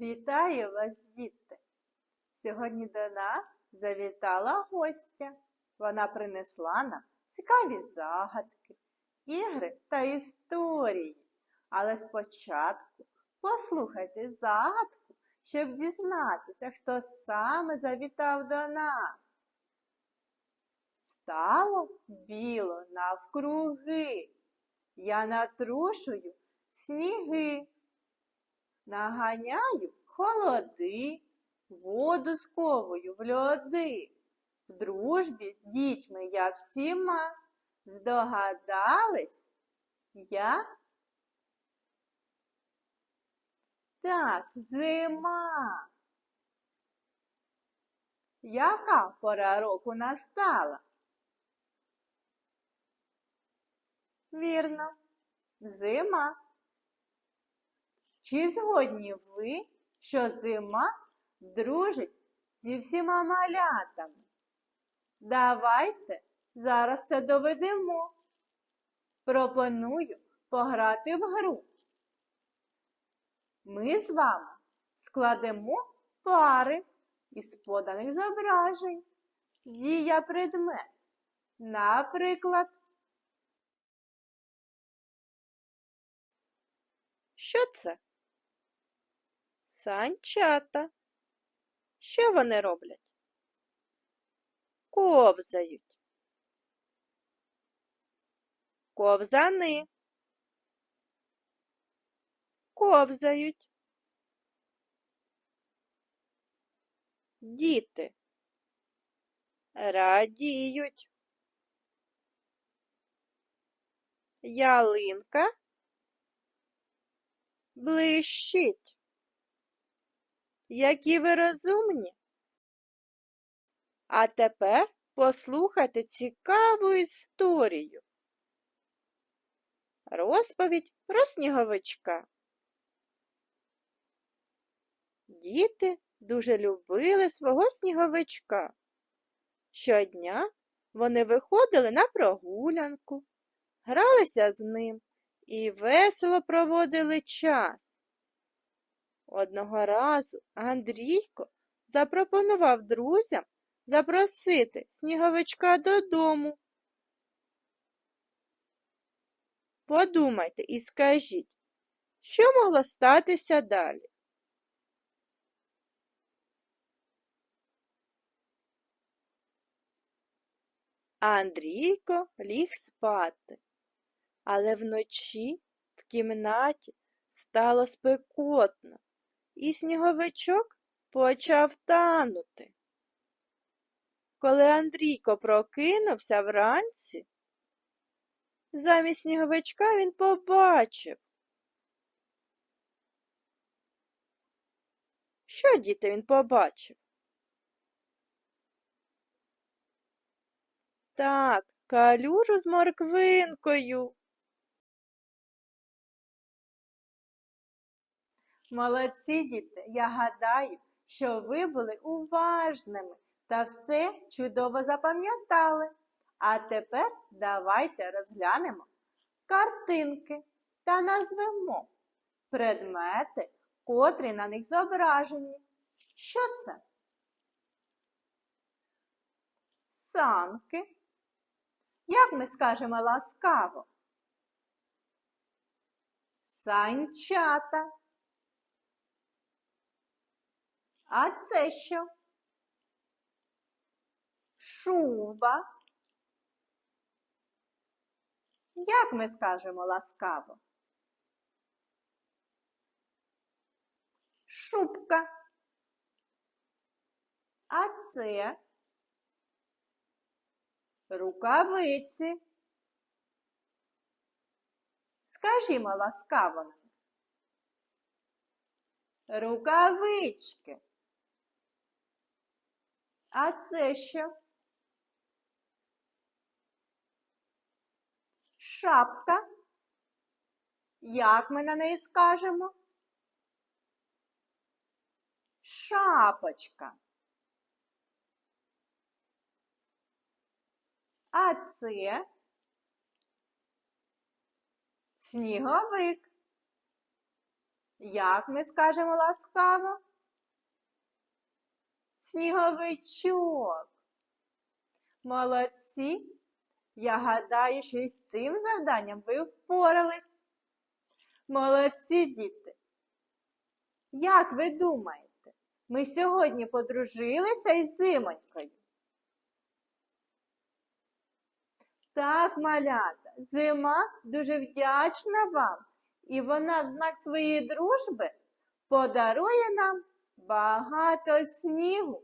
Вітаю вас, діти! Сьогодні до нас завітала гостя. Вона принесла нам цікаві загадки, ігри та історії. Але спочатку послухайте загадку, щоб дізнатися, хто саме завітав до нас. Стало біло навкруги. Я натрушую сніги. Наганяю холоди, воду сковую в льоди. В дружбі з дітьми я всіма. Здогадались? Я? Так, зима. Яка пора року настала? Вірно, зима. Чи згодні ви, що зима дружить зі всіма малятами? Давайте зараз це доведемо. Пропоную пограти в гру. Ми з вами складемо пари із поданих зображень. Дія предмет. Наприклад, що це? Санчата. Що вони роблять? Ковзають. Ковзани. Ковзають. Діти. Радіють. Ялинка блищить. Які ви розумні. А тепер послухайте цікаву історію. Розповідь про сніговичка. Діти дуже любили свого сніговичка. Щодня вони виходили на прогулянку, гралися з ним і весело проводили час. Одного разу Андрійко запропонував друзям запросити сніговичка додому. Подумайте і скажіть, що могло статися далі? Андрійко ліг спати, але вночі в кімнаті стало спекотно, і сніговичок почав танути. Коли Андрійко прокинувся вранці, замість сніговичка він побачив. Що, діти, він побачив? Так, калюжу з морквинкою. Молодці, діти, я гадаю, що ви були уважними та все чудово запам'ятали. А тепер давайте розглянемо картинки та назвемо предмети, котрі на них зображені. Що це? Санки. Як ми скажемо ласкаво? Санчата. А це що? Шуба. Як ми скажемо ласкаво? Шубка. А це рукавиці. Скажімо ласкаво. Рукавички. А це що? Шапка. Як ми на неї скажемо? Шапочка. А це сніговик. Як ми скажемо ласкаво? Сніговичок. Молодці. Я гадаю, що із цим завданням ви впорались. Молодці, діти. Як ви думаєте, ми сьогодні подружилися із зимонькою? Так, малята, зима дуже вдячна вам, і вона в знак своєї дружби подарує нам багато снігу.